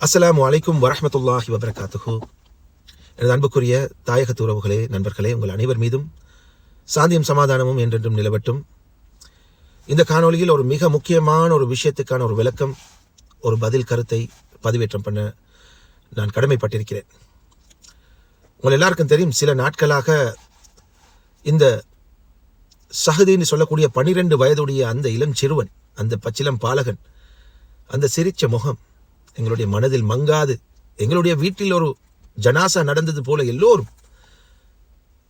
அஸ்ஸலாமு வலைக்கும் வரமத்துல்லாஹி வபரகாத்துஹு. எனது அன்புக்குரிய தாயகத்து உறவுகளே நண்பர்களே உங்கள் அனைவர் மீதும் சாந்தியும் சமாதானமும் என்றென்றும் நிலவட்டும். இந்த காணொளியில் ஒரு மிக முக்கியமான ஒரு விஷயத்துக்கான ஒரு விளக்கம் ஒரு பதில் கருத்தை பதிவேற்றம் பண்ண நான் கடமைப்பட்டிருக்கிறேன். உங்கள் எல்லாருக்கும் தெரியும் சில நாட்களாக இந்த சகதின்னு சொல்லக்கூடிய பனிரெண்டு வயதுடைய அந்த இளம் சிறுவன் அந்த பச்சிலம் பாலகன் அந்த சிரிச்ச முகம் எங்களுடைய மனதில் மங்காது. எங்களுடைய வீட்டில் ஒரு ஜனாசா நடந்தது போல எல்லோரும்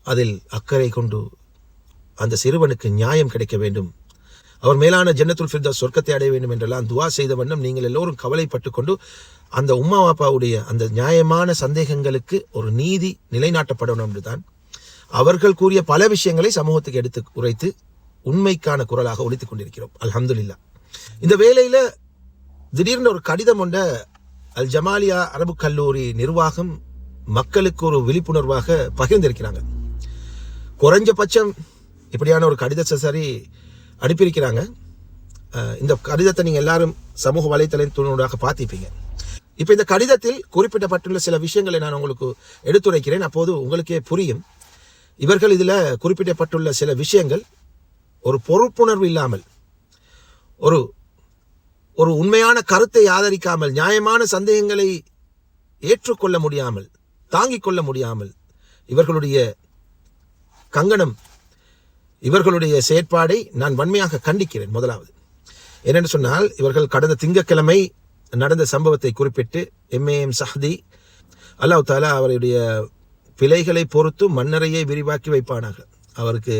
அதில் அக்கறை கொண்டு அந்த சிறுவனுக்கு நியாயம் கிடைக்க வேண்டும். அவர் மேலான ஜன்னத்துல் ஃபிர்தா சொர்க்கத்தை அடைய வேண்டும் என்றெல்லாம் துவா செய்த வண்ணம் நீங்கள் எல்லோரும் கவலைப்பட்டு கொண்டு அந்த உம்மா பாப்பாவுடைய அந்த நியாயமான சந்தேகங்களுக்கு ஒரு நீதி நிலைநாட்டப்படணும் என்றுதான் அவர்கள் கூறிய பல விஷயங்களை சமூகத்துக்கு எடுத்து உரைத்து உண்மைக்கான குரலாக ஒழித்துக் கொண்டிருக்கிறோம். அலமதுல்லா இந்த வேலையில் திடீர்னு ஒரு கடிதம் கொண்ட அல் ஜமாலியா அரபு கல்லூரி நிர்வாகம் மக்களுக்கு ஒரு விழிப்புணர்வாக பகிர்ந்திருக்கிறாங்க. குறைஞ்சபட்சம் இப்படியான ஒரு கடிதத்தை சரி அனுப்பியிருக்கிறாங்க. இந்த கடிதத்தை நீங்கள் எல்லாரும் சமூக வலைத்தளத்தினூடாக பார்த்திப்பீங்க இப்போ இந்த கடிதத்தில் குறிப்பிடப்பட்டுள்ள சில விஷயங்களை நான் உங்களுக்கு எடுத்துரைக்கிறேன். அப்போது உங்களுக்கே புரியும். இவர்கள் இதில் குறிப்பிடப்பட்டுள்ள சில விஷயங்கள் ஒரு பொறுப்புணர்வு இல்லாமல் ஒரு ஒரு உண்மையான கருத்தை ஆதரிக்காமல் நியாயமான சந்தேகங்களை ஏற்றுக்கொள்ள முடியாமல் தாங்கிக் கொள்ள முடியாமல் இவர்களுடைய கங்கணம் இவர்களுடைய செயற்பாடை நான் வன்மையாக கண்டிக்கிறேன் முதலாவது. என்னென்னு சொன்னால் இவர்கள் கடந்த திங்கட்கிழமை நடந்த சம்பவத்தை குறிப்பிட்டு எம்ஏஎம் சஹதி அல்லாஹ் தாலா அவருடைய பிழைகளை பொறுத்து மன்னரையை விரிவாக்கி வைப்பானாக. அவருக்கு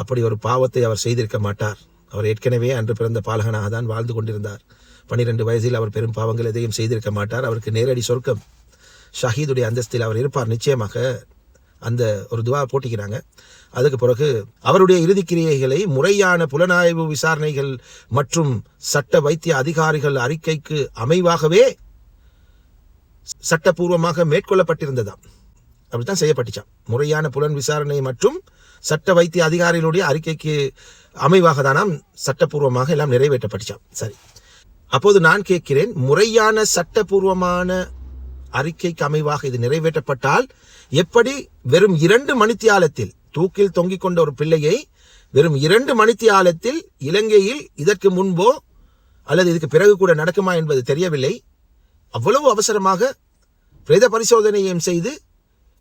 அப்படி ஒரு பாவத்தை அவர் செய்திருக்க மாட்டார். அவர் ஏற்கனவே அன்று பிறந்த பாலகனாக தான் வாழ்ந்து கொண்டிருந்தார். பனிரெண்டு வயதில் அவர் பெரும் பாவங்கள் எதையும் செய்திருக்க மாட்டார். அவருக்கு நேரடி சொர்க்கம் ஷஹீதுடைய அந்தஸ்தில் அவர் இருப்பார். நிச்சயமாக அந்த ஒரு துவா போட்டிக்கிறாங்க. அதுக்கு பிறகு அவருடைய இறுதிக் கிரியைகளை முறையான புலனாய்வு விசாரணைகள் மற்றும் சட்ட வைத்திய அதிகாரிகள் அறிக்கைக்கு அமைவாகவே சட்டபூர்வமாக மேற்கொள்ளப்பட்டிருந்ததாம். அப்படித்தான் செய்யப்பட்டுச்சான் முறையான புலன் விசாரணை மற்றும் சட்ட வைத்திய அதிகாரிகளுடைய அறிக்கைக்கு அமைவாக தானாம் சட்டப்பூர்வமாக எல்லாம் நிறைவேற்றப்பட்டுச்சான் சரி. அப்போது நான் கேட்கிறேன் முறையான சட்டப்பூர்வமான அறிக்கைக்கு அமைவாக இது நிறைவேற்றப்பட்டால் எப்படி வெறும் இரண்டு மணித்தியாலத்தில் தூக்கில் தொங்கிக் கொண்ட ஒரு பிள்ளையை வெறும் இரண்டு மணித்தியாலத்தில் இலங்கையில் இதற்கு முன்போ அல்லது இதுக்கு பிறகு கூட நடக்குமா என்பது தெரியவில்லை. அவ்வளவு அவசரமாக பிரேத பரிசோதனையும் செய்து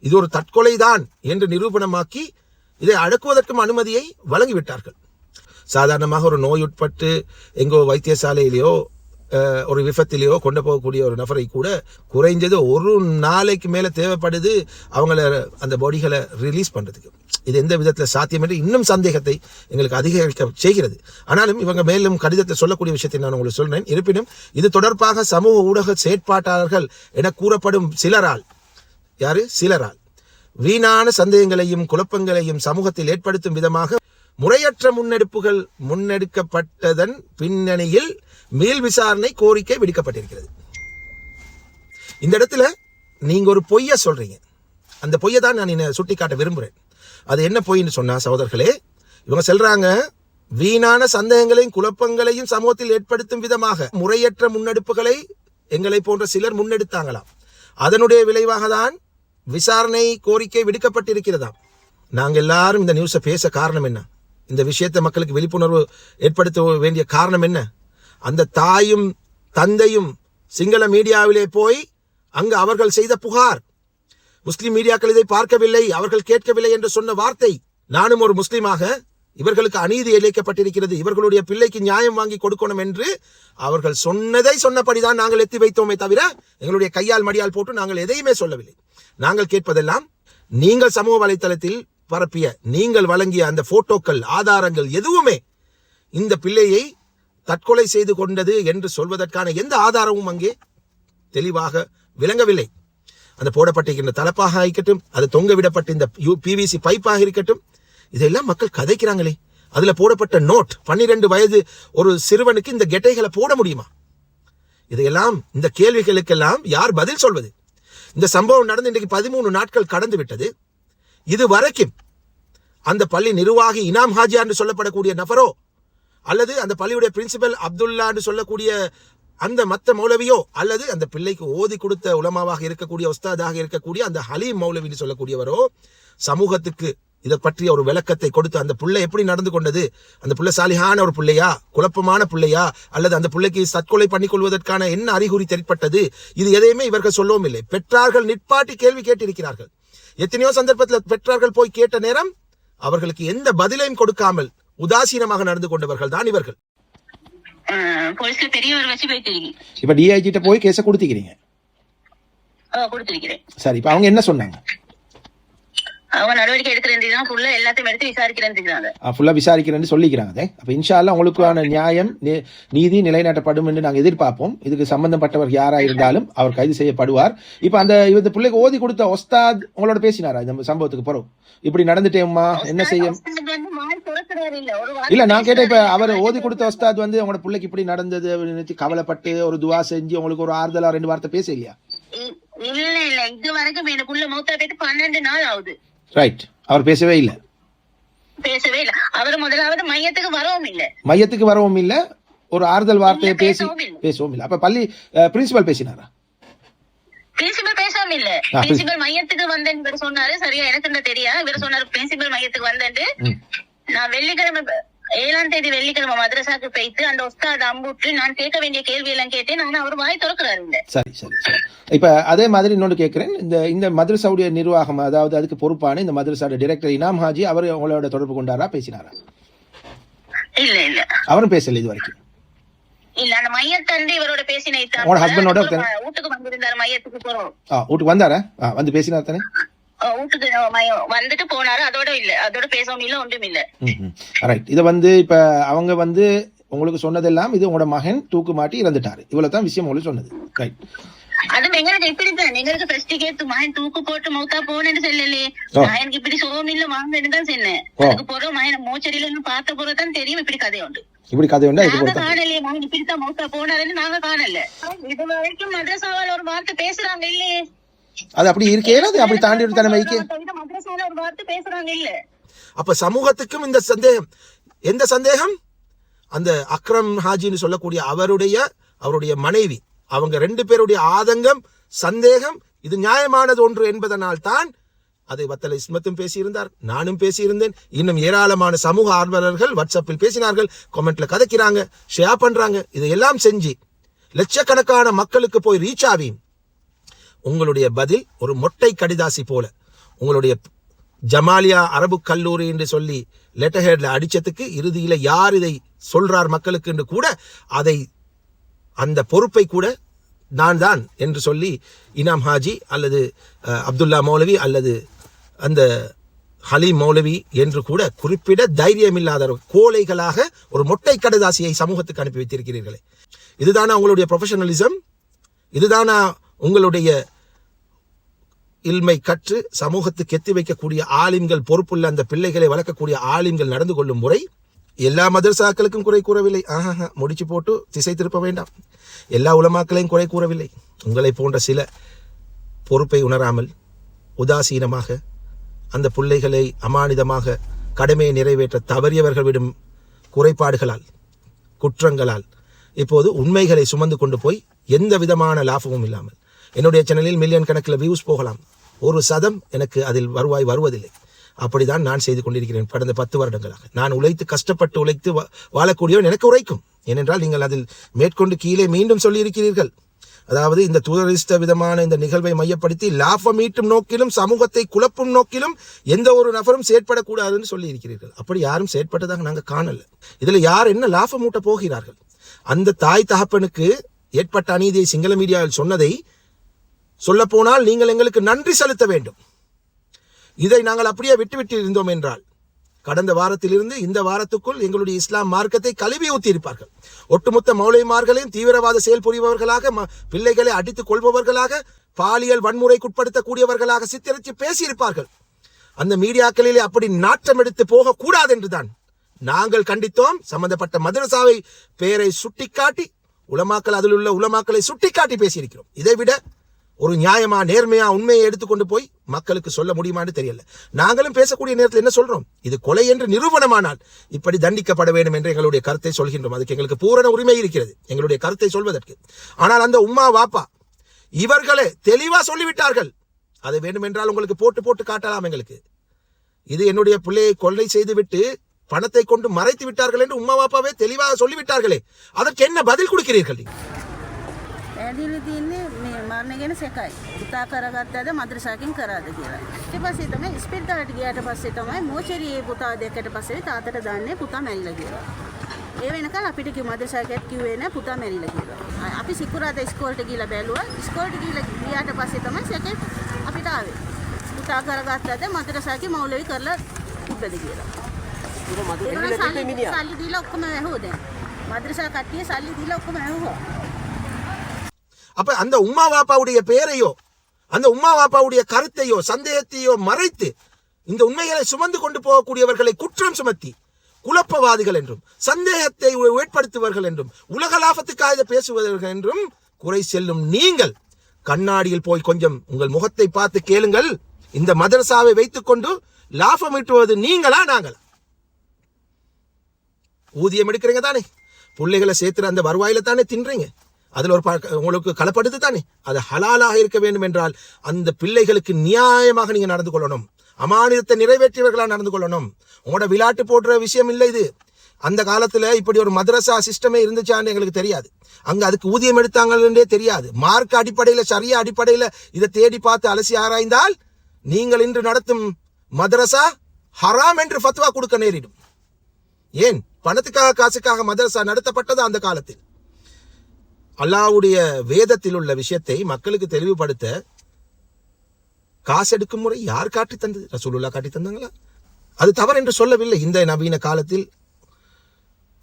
இது ஒரு தற்கொலைதான் என்று நிரூபணமாக்கி இதை அடக்குவதற்கும் அனுமதியை வழங்கிவிட்டார்கள். சாதாரணமாக ஒரு நோய் உட்பட்டு எங்கோ வைத்தியசாலையிலேயோ ஒரு விபத்திலேயோ கொண்டு போகக்கூடிய ஒரு நபரை கூட குறைஞ்சது ஒரு நாளைக்கு மேலே தேவைப்படுது அவங்கள அந்த பாடிகளை ரிலீஸ் பண்ணுறதுக்கு இது எந்த விதத்தில் சாத்தியம் என்று இன்னும் சந்தேகத்தை எங்களுக்கு அதிகரிக்க செய்கிறது. ஆனாலும் இவங்க மேலும் கடிதத்தை சொல்லக்கூடிய விஷயத்தை நான் உங்களுக்கு சொல்கிறேன் இருப்பினும் இது தொடர்பாக சமூக ஊடக செயற்பாட்டாளர்கள் என கூறப்படும் சிலரால் யாரு? சிலரால். வீணான சந்தேகங்களையும் குழப்பங்களையும் சமூகத்தில் ஏற்படுத்தும் விதமாக முறையற்ற முன்னெடுப்புகள் முன்னெடுக்கப்பட்டதன் பின்னணியில் மேல் விசாரணை கோரிக்கை விடுக்கப்பட்டிருக்கிறது. இந்த இடத்துல நீங்க ஒரு பொய்ய சொல்றீங்க. அந்த பொய்யை தான் நான் சுட்டி காட்ட விரும்புகிறேன் அது என்ன பொய்ன்னு சொன்னா சகோதரர்களே இவங்க சொல்றாங்க வீணான சந்தேகங்களையும் குழப்பங்களையும் சமூகத்தில் ஏற்படுத்தும் விதமாக முறையற்ற முன்னெடுப்புகளை எங்களை போன்ற சிலர் முன்னெடுத்தாங்களாம். அதனுடைய விளைவாக தான் விசாரணை கோரிக்கை விடுக்கப்பட்டிருக்கிறதாம். நாங்கள் எல்லாரும் இந்த நியூஸை பேச காரணம் என்ன? இந்த விஷயத்தை மக்களுக்கு விழிப்புணர்வு ஏற்படுத்த வேண்டிய காரணம் என்ன? அந்த தாயும் தந்தையும் சிங்கள மீடியாவிலே போய் அங்கு அவர்கள் செய்த புகார். முஸ்லிம் மீடியாக்கள் இதை பார்க்கவில்லை அவர்கள் கேட்கவில்லை என்று சொன்ன வார்த்தை நானும் ஒரு முஸ்லீமாக இவர்களுக்கு அநீதி இழைக்கப்பட்டிருக்கிறது இவர்களுடைய பிள்ளைக்கு நியாயம் வாங்கி கொடுக்கணும் என்று அவர்கள் சொன்னதை சொன்னபடிதான் நாங்கள் எத்தி வைத்தோமே தவிர எங்களுடைய கையால் மடியால் போட்டு நாங்கள் எதையுமே சொல்லவில்லை. நாங்கள் கேட்பதெல்லாம் நீங்கள் சமூக வலைத்தளத்தில் பரப்பிய நீங்கள் வழங்கிய அந்த போட்டோக்கள் ஆதாரங்கள் எதுவுமே இந்த பிள்ளையை தற்கொலை செய்து கொண்டது என்று சொல்வதற்கான எந்த ஆதாரமும் அங்கே தெளிவாக விளங்கவில்லை. அந்த போடப்பட்டிருக்கின்ற தலப்பாக இருக்கட்டும் அது தொங்க விடப்பட்ட இந்த பிவிசி பைப்பாக இருக்கட்டும் இதெல்லாம் மக்கள் கதைக்கிறாங்களே. அதில் போடப்பட்ட நோட் பன்னிரெண்டு வயது ஒரு சிறுவனுக்கு இந்த கெட்டைகளை போட முடியுமா? இதையெல்லாம் இந்த கேள்விகளுக்கெல்லாம் யார் பதில் சொல்வது? இந்த சம்பவம் நடந்து இன்றைக்கு பதிமூணு நாட்கள் கடந்து விட்டது. இது வரைக்கும் அந்த பள்ளி நிர்வாகி இனாம் ஹாஜியா என்று சொல்லப்படக்கூடிய நபரோ அல்லது அந்த பள்ளியுடைய பிரின்சிபல் அப்துல்லா என்று சொல்லக்கூடிய அந்த மத்த மௌலவியோ அல்லது அந்த பிள்ளைக்கு ஓதி கொடுத்த உலமாவாக இருக்கக்கூடிய உஸ்தாதாக இருக்கக்கூடிய அந்த ஹலீம் மௌலவின்னு சொல்லக்கூடியவரோ சமூகத்துக்கு இதை பற்றிய ஒரு விளக்கத்தை கொடுத்து அந்த புள்ளை எப்படி நடந்து கொண்டது? அந்த புள்ள சாலிகான ஒரு பிள்ளையா? குழப்பமான பிள்ளையா? அல்லது அந்த பிள்ளைக்கு தற்கொலை பண்ணிக் கொள்வதற்கான என்ன அறிகுறி தென்பட்டது இது எதையுமே இவர்கள் சொல்லவும் இல்லை. பெற்றார்கள் நிற்பாட்டி கேள்வி கேட்டிருக்கிறார்கள். எத்தனையோ சந்தர்ப்பத்தில் பெற்றார்கள் போய் கேட்ட நேரம் அவர்களுக்கு எந்த பதிலையும் கொடுக்காமல் உதாசீனமாக நடந்து கொண்டவர்கள் தான் இவர்கள். இப்ப டிஐஜிட்ட போய் கேஸ கொடுத்துக்கிறீங்க. சரி இப்ப அவங்க என்ன சொன்னாங்க? அவங்க நடவடிக்கை எடுக்கிறேன் ஃபுல்லா எல்லாத்தையும் எடுத்து விசாரிக்கிறேன் ஃபுல்லா விசாரிக்கிறேன்னு சொல்லிக்கிறாங்க. அப்ப இன்ஷா அல்லாஹ் உங்களுக்கான நியாயம் நீதி நிலைநாட்டப்படும் என்று நாங்க எதிர்பார்ப்போம். இதுக்கு சம்பந்தப்பட்டவர் யாரா இருந்தாலும் அவர் கைது செய்யப்படுவார். இப்ப அந்த இந்த பிள்ளைக்கு ஓதி கொடுத்த ஒஸ்தாத் உங்களோட பேசினாரா? இந்த சம்பவத்துக்கு பிறகு இப்படி நடந்துட்டேம்மா என்ன செய்ய இல்ல. நான் கேட்டேன் இப்ப அவர் ஓதி கொடுத்த ஒஸ்தாத் வந்து உங்களோட பிள்ளைக்கு இப்படி நடந்தது நினைச்சு கவலைப்பட்டு ஒரு துவா செஞ்சு உங்களுக்கு ஒரு ஆறுதலா ரெண்டு வார்த்தை பேச இல்லையா இல்ல இல்ல. இது வரைக்கும் எனக்குள்ள மௌத்தா போயிட்டு பன்னெண்டு நாள் ஆகுது. ரைட் அவர் பேசவே இல்லை. பேசவே இல்ல. அவர் முதலாவது மையத்துக்கு வரவும் இல்ல. மையத்துக்கு வரவும் இல்ல. ஒரு ஆறுதல் வார்த்தையை பேசி பேசவும் இல்ல. பேசவும் அப்ப பள்ளி பிரின்சிபல் பேசினாரா? பிரின்சிபல் பேசாம இல்ல. பிரின்சிபல் மையத்துக்கு வந்தேன் இவர் சொன்னாரு. சரியா எனக்கு என்ன தெரியா இவர் சொன்னாரு பிரின்சிபல் மையத்துக்கு வந்தேன். நான் வெள்ளிக்கிழமை ஏழாம் தேதி வெள்ளிக்கிழமை மதரசாக்கு போயிட்டு அந்த ஒஸ்தாத் அம்புட்டு நான் கேட்க வேண்டிய கேள்வி எல்லாம் கேட்டேன் ஆனா அவர் வாய் திறக்கிறாரு சரி சரி இப்ப அதே மாதிரி இன்னொன்று கேட்கிறேன். இந்த இந்த மதரசாவுடைய நிர்வாகம் அதாவது அதுக்கு பொறுப்பான இந்த மதரசாவோட டைரக்டர் இனாம் ஹாஜி அவர் உங்களோட தொடர்பு கொண்டாரா பேசினாரா? இல்ல இல்ல. அவரும் பேசல இது வரைக்கும் இல்ல அந்த மையத்தந்து இவரோட பேசின வீட்டுக்கு வந்திருந்தாரு மையத்துக்கு போறோம். வீட்டுக்கு வந்தாரா? வந்து பேசினார் தானே? வந்துட்டு போனாரு. அதோட இல்ல. அதோட பேசவும் இல்ல ஒன்றும் இல்ல. ரைட் இத வந்து இப்ப அவங்க வந்து உங்களுக்கு சொன்னதெல்லாம் இது உங்களோட மகன் தூக்கு மாட்டி இறந்துட்டாரு. இவ்வளவுதான் விஷயம் உங்களுக்கு சொன்னது. ரைட் அதுவும் எங்களுக்கு இப்படித்தான். எங்களுக்கு ஃபர்ஸ்ட் கேத்து மகன் தூக்கு போட்டு மௌத்தா போனேன்னு சொல்லலே. மகனுக்கு இப்படி சோகம் இல்ல வாங்கன்னு தான் சொன்னேன். அதுக்கு போற மகன் மூச்சடியில இருந்து பார்த்த போற தான் தெரியும் இப்படி கதை உண்டு. இப்படி கதை உண்டு? நாங்க காணலையே மகன் இப்படித்தான் மௌத்தா போனாருன்னு நாங்க காணல. இது வரைக்கும் மதரசாவால் ஒரு வார்த்தை பேசுறாங்க இல்லையே. அது அப்படி இருக்கே அது அப்படி தாண்டி ஒரு தலைமைக்கு. அப்ப சமூகத்துக்கும் இந்த சந்தேகம். எந்த சந்தேகம்? அந்த அக்ரம் ஹாஜின்னு சொல்லக்கூடிய அவருடைய அவருடைய மனைவி. அவங்க ரெண்டு பேருடைய ஆதங்கம் சந்தேகம் இது நியாயமானது ஒன்று என்பதனால் தான் அதை வத்தலை இஸ்மத்தும் பேசியிருந்தார் நானும் பேசியிருந்தேன். இன்னும் ஏராளமான சமூக ஆர்வலர்கள் வாட்ஸ்அப்பில் பேசினார்கள் கமெண்ட்ல கதைக்கிறாங்க ஷேர் பண்றாங்க இதையெல்லாம் செஞ்சு லட்சக்கணக்கான மக்களுக்கு போய் ரீச் ஆவியும் உங்களுடைய பதில் ஒரு மொட்டை கடிதாசி போல. உங்களுடைய ஜமாலியா அரபு கல்லூரி என்று சொல்லி லெட்டர் ஹெட்ல அடித்ததுக்கு இறுதியில் யார் இதை சொல்றார் மக்களுக்கு என்று கூட அதை அந்த பொறுப்பை கூட நான் தான் என்று சொல்லி இனாம் ஹாஜி அல்லது அப்துல்லா மௌலவி அல்லது அந்த ஹலி மௌலவி என்று கூட குறிப்பிட தைரியமில்லாத கோழைகளாக ஒரு மொட்டை கடிதாசியை சமூகத்துக்கு அனுப்பி வைத்திருக்கிறீர்களே. இதுதானா உங்களுடைய ப்ரொஃபஷனலிசம் இதுதானா உங்களுடைய இல்மை கற்று சமூகத்துக்கு எத்தி வைக்கக்கூடிய ஆலிம்கள் பொறுப்புள்ள அந்த பிள்ளைகளை வளர்க்கக்கூடிய ஆலிம்கள் நடந்து கொள்ளும் முறை எல்லா மதரசாக்களுக்கும் குறை கூறவில்லை. ஆஹா முடிச்சு போட்டு திசை திருப்ப வேண்டாம். எல்லா உலமாக்களையும் குறை கூறவில்லை. உங்களை போன்ற சில பொறுப்பை உணராமல் உதாசீனமாக அந்த பிள்ளைகளை அமானிதமாக கடமையை நிறைவேற்ற தவறியவர்கள் விடும் குறைபாடுகளால் குற்றங்களால் இப்போது உண்மைகளை சுமந்து கொண்டு போய் எந்த விதமான லாபமும் இல்லாமல் என்னுடைய சேனலில் மில்லியன் கணக்கில் வியூஸ் போகலாம். ஒரு சதம் எனக்கு அதில் வருவாய் வருவதில்லை. அப்படிதான் நான் செய்து கொண்டிருக்கிறேன் கடந்த பத்து வருடங்களாக. நான் உழைத்து கஷ்டப்பட்டு உழைத்து வா- வாழக்கூடியவன் எனக்கு உரைக்கும். ஏனென்றால் நீங்கள் அதில் மேற்கொண்டு கீழே மீண்டும் சொல்லியிருக்கிறீர்கள். அதாவது இந்த துரரிஸ்ட விதமான இந்த நிகழ்வை மையப்படுத்தி லாபம் ஈட்டும் நோக்கிலும் சமூகத்தை குழப்பும் நோக்கிலும் எந்த ஒரு நபரும் செயற்படக்கூடாதுன்னு சொல்லியிருக்கிறீர்கள். அப்படி யாரும் செயற்பட்டதாக நாங்கள் காணல. இதில் யார் என்ன லாபம் ஊட்ட போகிறார்கள்? அந்த தாய் தகப்பனுக்கு ஏற்பட்ட அநீதியை சிங்கள மீடியாவில் சொன்னதை சொல்லப்போனால் நீங்கள் எங்களுக்கு நன்றி செலுத்த வேண்டும். இதை நாங்கள் அப்படியே விட்டுவிட்டு இருந்தோம் என்றால் கடந்த வாரத்திலிருந்து இந்த வாரத்துக்குள் எங்களுடைய இஸ்லாம் மார்க்கத்தை கழுவி ஊத்தியிருப்பார்கள். ஒட்டுமொத்த மௌலைமார்களையும் தீவிரவாத செயல் புரிபவர்களாக ம- பிள்ளைகளை அடித்துக் கொள்பவர்களாக பாலியல் வன்முறைக்குட்படுத்தக்கூடியவர்களாக சித்தரித்து பேசியிருப்பார்கள். அந்த மீடியாக்களிலே அப்படி நாட்டம் எடுத்து போகக்கூடாது என்றுதான் நாங்கள் கண்டித்தோம். சம்பந்தப்பட்ட மதரசாவை பெயரை சுட்டிக்காட்டி உலமாக்கள் அதில் உள்ள உலமாக்களை சுட்டிக்காட்டி பேசியிருக்கிறோம். இதை விட ஒரு நியாயமா நேர்மையா உண்மையை எடுத்துக்கொண்டு போய் மக்களுக்கு சொல்ல முடியுமான்னு தெரியல. நாங்களும் பேசக்கூடிய நேரத்தில் என்ன சொல்றோம்? இது கொலை என்று நிரூபணமானால் இப்படி தண்டிக்கப்பட வேண்டும் என்று எங்களுடைய கருத்தை சொல்கின்றோம். அதுக்கு எங்களுக்கு பூரண உரிமை இருக்கிறது எங்களுடைய கருத்தை சொல்வதற்கு. ஆனால் அந்த உம்மா வாப்பா இவர்களே தெளிவா சொல்லிவிட்டார்கள். அது வேண்டுமென்றால் உங்களுக்கு போட்டு போட்டு காட்டலாம் எங்களுக்கு. இது என்னுடைய பிள்ளையை கொள்ளை செய்துவிட்டு பணத்தை கொண்டு மறைத்து விட்டார்கள் என்று உம்மா பாப்பாவே தெளிவாக சொல்லிவிட்டார்களே. அதற்கு என்ன பதில் கொடுக்கிறீர்கள் நீங்கள்? පැදිලි තින්නේ මේ මරණ ගැන සැකයි. පුතා කරගත්තද මද්‍රසාකින් කරාද කියලා. ඊට පස්සේ තමයි ස්පිරිතාලට ගියාට පස්සේ තමයි මෝචරියේ පුතා දැක්කට පස්සේ තාත්තට දන්නේ පුතා මැරිලා කියලා. ඒ වෙනකල් අපිට කිව්ව මද්‍රසාවකත් කිව්වේ නෑ පුතා මැරිලා කියලා. අපි සිකුරාදා ඉස්කෝලේට ගිහලා බැලුවා. ඉස්කෝලේට ගිහලා ගියාට පස්සේ තමයි සැකේ අපිට ආවේ. පුතා කරගත්තද මද්‍රසාවේ මෞලවි කරලා තිබ්බද කියලා. ඒගොල්ලෝ සල්ලි සල්ලි දීලා ඔක්කොම වැහුවා දැන්. මද්‍රසා කට්ටිය සල්ලි දීලා ඔක්කොම වැහුවා. அப்ப அந்த உம்மா வாப்பாவுடைய பெயரையோ அந்த உம்மா வாப்பாவுடைய கருத்தையோ சந்தேகத்தையோ மறைத்து இந்த உண்மைகளை சுமந்து கொண்டு போகக்கூடியவர்களை குற்றம் சுமத்தி குழப்பவாதிகள் என்றும் சந்தேகத்தை ஏற்படுத்துவர்கள் என்றும் உலக லாபத்துக்காக இதை பேசுவவர்கள் என்றும் குறை செல்லும் நீங்கள் கண்ணாடியில் போய் கொஞ்சம் உங்கள் முகத்தை பார்த்து கேளுங்கள். இந்த மதரசாவை வைத்துக்கொண்டு லாபம் ஈட்டுவது நீங்களா நாங்களா? ஊதியம் எடுக்கிறீங்க தானே? பிள்ளைகளை சேர்த்துற அந்த வருவாயில தானே தின்றீங்க? அதில் ஒரு உங்களுக்கு கலப்படுது தானே? அது ஹலாலாக இருக்க வேண்டும் என்றால் அந்த பிள்ளைகளுக்கு நியாயமாக நீங்கள் நடந்து கொள்ளணும். அமானிதத்தை நிறைவேற்றியவர்களாக நடந்து கொள்ளணும். உங்களோட விளாட்டு போடுற விஷயம் இல்லை இது. அந்த காலத்தில் இப்படி ஒரு மதரசா சிஸ்டமே இருந்துச்சான்னு எங்களுக்கு தெரியாது. அங்கே அதுக்கு ஊதியம் எடுத்தாங்கன்றே தெரியாது. மார்க் அடிப்படையில் சரியா அடிப்படையில் இதை தேடி பார்த்து அலசி ஆராய்ந்தால் நீங்கள் இன்று நடத்தும் மதரசா ஹராம் என்று ஃபத்வா கொடுக்க நேரிடும். ஏன்? பணத்துக்காக காசுக்காக மதரசா நடத்தப்பட்டது அந்த காலத்தில்? அல்லாஹ்வுடைய வேதத்தில் உள்ள விஷயத்தை மக்களுக்கு தெளிவுபடுத்த காசு எடுக்கும் முறை யார் காட்டி தந்தது? ரசூலுல்லா காட்டி தந்தாங்களா? அது தவறு என்று சொல்லவில்லை. இந்த நவீன காலத்தில்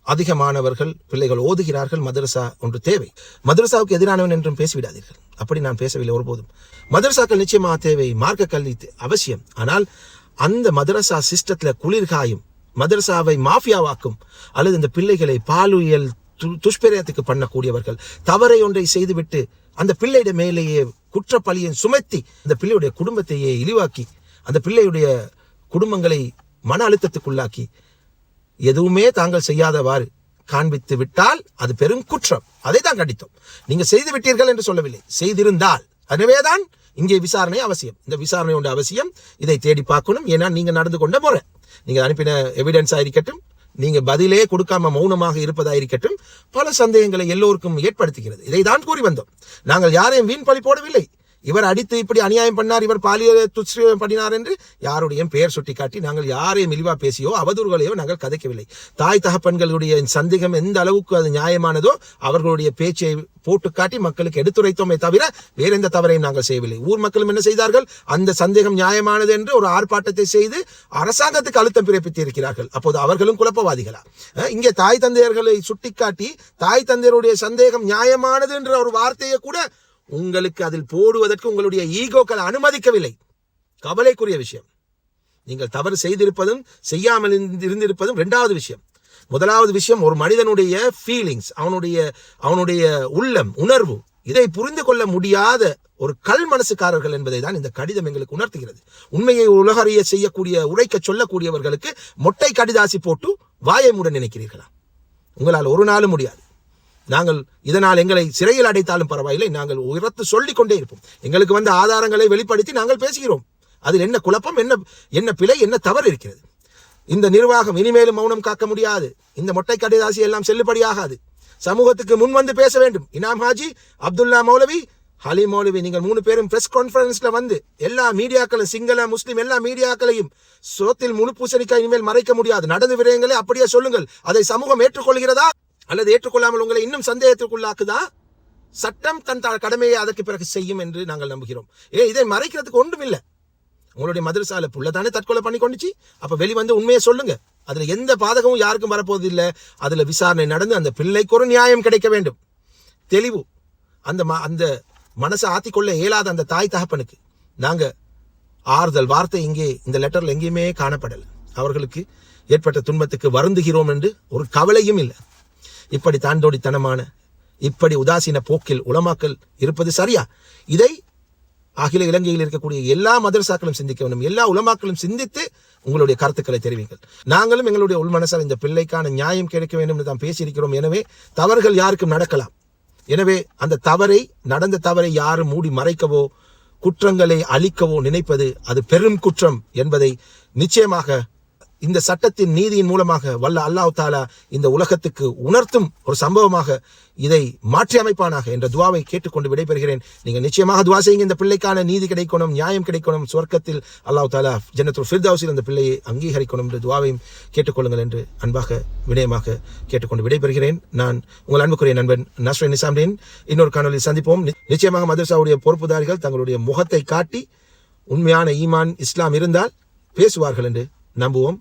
அதிகமானவர்கள் பிள்ளைகள் ஓதுகிறார்கள். மதரசா ஒன்று தேவை. மதரசாவுக்கு எதிரானவன் என்றும் பேசிவிடாதீர்கள். அப்படி நான் பேசவில்லை ஒருபோதும். மதரசாக்கள் நிச்சயமாக தேவை மார்க்க கல்வி அவசியம். ஆனால் அந்த மதரசா சிஸ்டத்தில் குளிர்காயும் மதரசாவை மாஃபியாவாக்கும் அல்லது இந்த பிள்ளைகளை பாலுயல் துஷ்பிரயத்துக்கு பண்ணக்கூடியவர்கள். தவறை ஒன்றை செய்துவிட்டு அந்த பிள்ளையிட மேலேயே குற்றப்பழியை சுமத்தி அந்த பிள்ளையுடைய குடும்பத்தையே இழிவாக்கி அந்த பிள்ளையுடைய குடும்பங்களை மன அழுத்தத்துக்குள்ளாக்கி எதுவுமே தாங்கள் செய்யாதவாறு காண்பித்து விட்டால் அது பெரும் குற்றம். அதை தான் கண்டித்தோம். நீங்க செய்து விட்டீர்கள் என்று சொல்லவில்லை. செய்திருந்தால். எனவேதான் இங்கே விசாரணை அவசியம். இந்த விசாரணை உண்டு அவசியம். இதை தேடி பார்க்கணும். ஏன்னா நீங்க நடந்து கொண்ட முறை. நீங்க அனுப்பின எவிடன்ஸா இருக்கட்டும் நீங்க பதிலே கொடுக்காம மௌனமாக இருப்பதா இருக்கட்டும் பல சந்தேகங்களை எல்லோருக்கும் ஏற்படுத்துகிறது. இதை தான் கூறி வந்தோம். நாங்கள் யாரையும் வீண் பழி போடவில்லை. இவர் அடித்து இப்படி அநியாயம் பண்ணார் இவர் பாலியல் துஷ்பிரயோகம் பண்ணினார் என்று யாருடைய பெயர் சுட்டிக்காட்டி நாங்கள் யாரையும் மெலிவாக பேசியோ அவதூறுகளையோ நாங்கள் கதைக்கவில்லை. தாய் தகப்பன்களுடைய சந்தேகம் எந்த அளவுக்கு அது நியாயமானதோ அவர்களுடைய பேச்சை போட்டு காட்டி மக்களுக்கு எடுத்துரைத்தோமே தவிர வேற எந்த தவறையும் நாங்கள் செய்யவில்லை. ஊர் மக்களும் என்ன செய்தார்கள்? அந்த சந்தேகம் நியாயமானது என்று ஒரு ஆர்ப்பாட்டத்தை செய்து அரசாங்கத்துக்கு அழுத்தம் பிறப்பித்து இருக்கிறார்கள் அப்போது அவர்களும் குழப்பவாதிகளா? இங்கே தாய் தந்தையர்களை சுட்டிக்காட்டி தாய் தந்தையருடைய சந்தேகம் நியாயமானது என்ற ஒரு வார்த்தையை கூட உங்களுக்கு அதில் போடுவதற்கு உங்களுடைய ஈகோக்கள் அனுமதிக்கவில்லை. கவலைக்குரிய விஷயம். நீங்கள் தவறு செய்திருப்பதும் செய்யாமல் இருந்திருப்பதும் ரெண்டாவது விஷயம். முதலாவது விஷயம் ஒரு மனிதனுடைய ஃபீலிங்ஸ் அவனுடைய அவனுடைய உள்ளம் உணர்வு இதை புரிந்து கொள்ள முடியாத ஒரு கல் மனசுக்காரர்கள் என்பதை தான் இந்த கடிதம் எங்களுக்கு உணர்த்துகிறது. உண்மையை உலகறிய செய்யக்கூடிய உழைக்க சொல்லக்கூடியவர்களுக்கு மொட்டை கடிதாசி போட்டு வாயை மூட நினைக்கிறீர்களா? உங்களால் ஒரு நாளும் முடியாது. நாங்கள் இதனால் எங்களை சிறையில் அடைத்தாலும் பரவாயில்லை. நாங்கள் உயர்த்து சொல்லிக் கொண்டே இருப்போம். எங்களுக்கு வந்த ஆதாரங்களை வெளிப்படுத்தி நாங்கள் பேசுகிறோம். அதில் என்ன குழப்பம் என்ன என்ன பிழை என்ன தவறு இருக்கிறது? இந்த நிர்வாகம் இனிமேலும் மௌனம் காக்க முடியாது. இந்த மொட்டை கடைதாசி எல்லாம் செல்லுபடியாகாது. சமூகத்துக்கு முன் வந்து பேச வேண்டும். இனாம் ஹாஜி அப்துல்லா மௌலவி ஹலி மௌலவி நீங்கள் மூணு பேரும் பிரஸ் கான்ஃபரன்ஸில் வந்து எல்லா மீடியாக்களும் சிங்கள முஸ்லீம் எல்லா மீடியாக்களையும் சோத்தில் முழு பூசணிக்காய் இனிமேல் மறைக்க முடியாது. நடந்து விடயங்களை அப்படியே சொல்லுங்கள். அதை சமூகம் ஏற்றுக்கொள்கிறதா? அல்லது ஏற்றுக்கொள்ளாமல் உங்களை இன்னும் சந்தேகத்திற்குள்ளாக்குதா? சட்டம் தன் த- கடமையை அதற்கு பிறகு செய்யும் என்று நாங்கள் நம்புகிறோம். ஏ இதை மறைக்கிறதுக்கு ஒன்றும் இல்லை உங்களுடைய மதுரசால புள்ள தானே தற்கொலை பண்ணி கொண்டுச்சு? அப்போ வெளி வந்து உண்மையை சொல்லுங்க. அதில் எந்த பாதகமும் யாருக்கும் வரப்போவது இல்லை விசாரணை நடந்து அந்த பிள்ளைக்கு ஒரு நியாயம் கிடைக்க வேண்டும். தெளிவு. அந்த ம- அந்த மனசை ஆத்திக்கொள்ள இயலாத அந்த தாய் தகப்பனுக்கு நாங்கள் ஆறுதல் வார்த்தை இங்கே இந்த லெட்டரில் எங்கேயுமே காணப்படலை. அவர்களுக்கு ஏற்பட்ட துன்பத்துக்கு வருந்துகிறோம் என்று ஒரு கவலையும் இல்லை. இப்படி தாண்டோடித்தனமான இப்படி உதாசீன போக்கில் உலமாக்கல் இருப்பது சரியா? இதை அகில இலங்கையில் இருக்கக்கூடிய எல்லா மதரசாக்களும் சிந்திக்க வேண்டும். எல்லா உலமாக்களும் சிந்தித்து உங்களுடைய கருத்துக்களை தெரிவிங்கள். நாங்களும் எங்களுடைய உள்மனசால் இந்த பிள்ளைக்கான நியாயம் கிடைக்க வேண்டும் என்று தான் பேசியிருக்கிறோம். எனவே தவறுகள் யாருக்கும் நடக்கலாம். எனவே அந்த தவறை நடந்த தவறை யாரும் மூடி மறைக்கவோ குற்றங்களை அழிக்கவோ நினைப்பது அது பெரும் குற்றம் என்பதை நிச்சயமாக இந்த சட்டத்தின் நீதியின் மூலமாக வல்ல அல்லாஹ் தாலா இந்த உலகத்துக்கு உணர்த்தும் ஒரு சம்பவமாக இதை மாற்றி அமைப்பானாக என்ற துவாவை கேட்டுக்கொண்டு விடைபெறுகிறேன். நீங்கள் நிச்சயமாக துவா செய்யுங்க. இந்த பிள்ளைக்கான நீதி கிடைக்கணும் நியாயம் கிடைக்கணும். சொர்க்கத்தில் அல்லாஹ் தாலா ஜனத்துல் ஃபிர்தௌஸில் அந்த பிள்ளையை அங்கீகரிக்கணும் என்ற துவாவையும் கேட்டுக்கொள்ளுங்கள் என்று அன்பாக வினயமாக கேட்டுக்கொண்டு விடைபெறுகிறேன். நான் உங்கள் அன்புக்குரிய நண்பன் நஸ்ரின் நிசாம்தீன். இன்னொரு காணொலியில் சந்திப்போம். நிச்சயமாக மதரசாவுடைய பொறுப்புதாரிகள் தங்களுடைய முகத்தை காட்டி உண்மையான ஈமான் இஸ்லாம் இருந்தால் பேசுவார்கள் என்று நம்புவோம்.